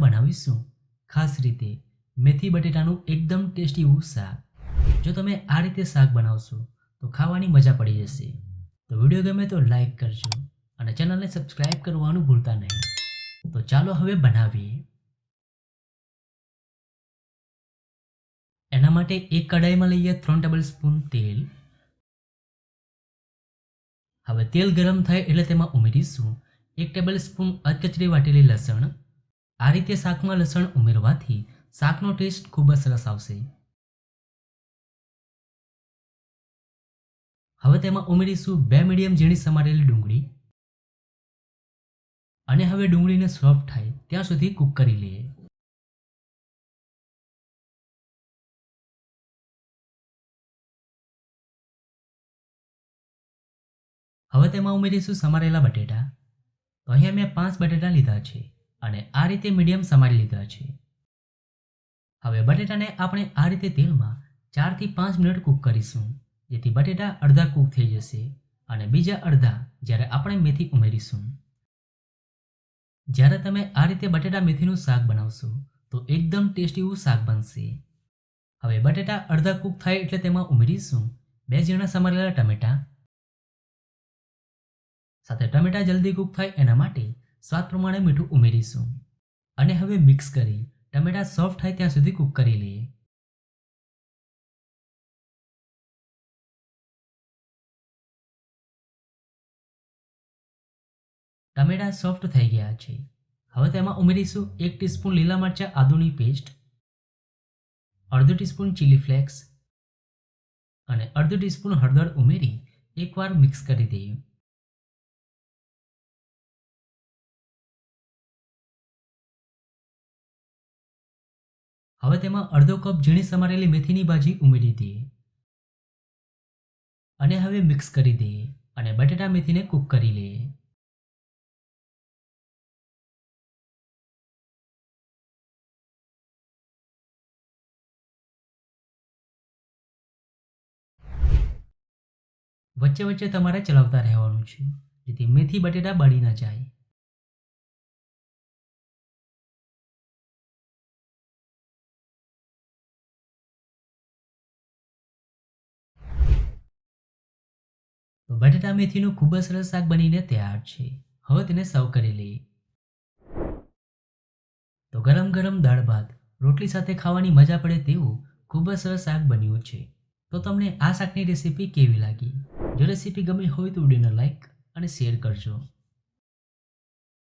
બનાવીશું ખાસ રીતે મેથી બટેટાનું એકદમ ટેસ્ટી એવું શાક. જો તમે આ રીતે શાક બનાવશો, તો ખાવાની મજા પડી જશે. તો વીડિયો ગમે તો લાઈક કરજો અને ચેનલને સબસ્ક્રાઈબ કરવાનું ભૂલતા નહીં. તો ચાલો હવે બનાવીએ. એના માટે એક કડાઈમાં લઈએ ત્રણ ટેબલ સ્પૂન તેલ. હવે તેલ ગરમ થાય એટલે તેમાં ઉમેરીશું એક ટેબલ સ્પૂન અધકચરી વાટેલી લસણ. આ રીતે શાકમાં લસણ ઉમેરવાથી શાકનો ટેસ્ટ ખૂબ જ સરસ આવશે. હવે તેમાં ઉમેરીશું બે મીડિયમ ઝીણી સમારેલી ડુંગળી. અને હવે ડુંગળીને સોફ્ટ થાય ત્યાં સુધી કૂક કરી લઈએ. હવે તેમાં ઉમેરીશું સમારેલા બટેટા. તો અહીંયા મેં પાંચ બટેટા લીધા છે અને આ રીતે મીડિયમ સમારી લીધા છે. હવે બટેટાને આપણે આ રીતે તેલમાં ચારથી પાંચ મિનિટ કૂક કરીશું, જેથી બટેટા અડધા કૂક થઈ જશે અને બીજા અડધા જ્યારે આપણે મેથી ઉમેરીશું. જ્યારે તમે આ રીતે બટેટા મેથીનું શાક બનાવશો, તો એકદમ ટેસ્ટી એવું શાક બનશે. હવે બટેટા અડધા કૂક થાય એટલે તેમાં ઉમેરીશું બે ઝીણા સમારેલા ટમેટા સાથે ટમેટા જલ્દી કૂક થાય એના માટે સ્વાદ પ્રમાણે મીઠું ઉમેરીશું. અને હવે મિક્સ કરી ટમેટા સોફ્ટ થાય ત્યાં સુધી કૂક કરી લઈએ. ટમેટા સોફ્ટ થઈ ગયા છે. હવે તેમાં ઉમેરીશું એક ટીસ્પૂન લીલા મરચાં આદુની પેસ્ટ, અડધો ટીસ્પૂન ચીલી ફ્લેક્સ અને અડધો ટીસ્પૂન હળદર ઉમેરી એકવાર મિક્સ કરી દઈએ. હવે તેમાં અડધો કપ ઝીણી સમારેલી મેથીની ભાજી ઉમેરી દઈએ. અને હવે મિક્સ કરી દઈએ અને બટેટા મેથીને કૂક કરી લઈએ. વચ્ચે વચ્ચે તમારે ચલાવતા રહેવાનું છે, જેથી મેથી બટેટા બળી ન જાય. બટેટા મેથીનું ખૂબ જ સરસ શાક બનીને તૈયાર છે. હવે તેને સર્વ કરી લઈએ. તો ગરમ ગરમ દાળ ભાત રોટલી સાથે ખાવાની મજા પડે તેવું ખૂબ જ સરસ શાક બન્યું છે. તો તમને આ શાકની રેસીપી કેવી લાગી? જો રેસીપી ગમી હોય તો વિડીયોને લાઈક અને શેર કરજો.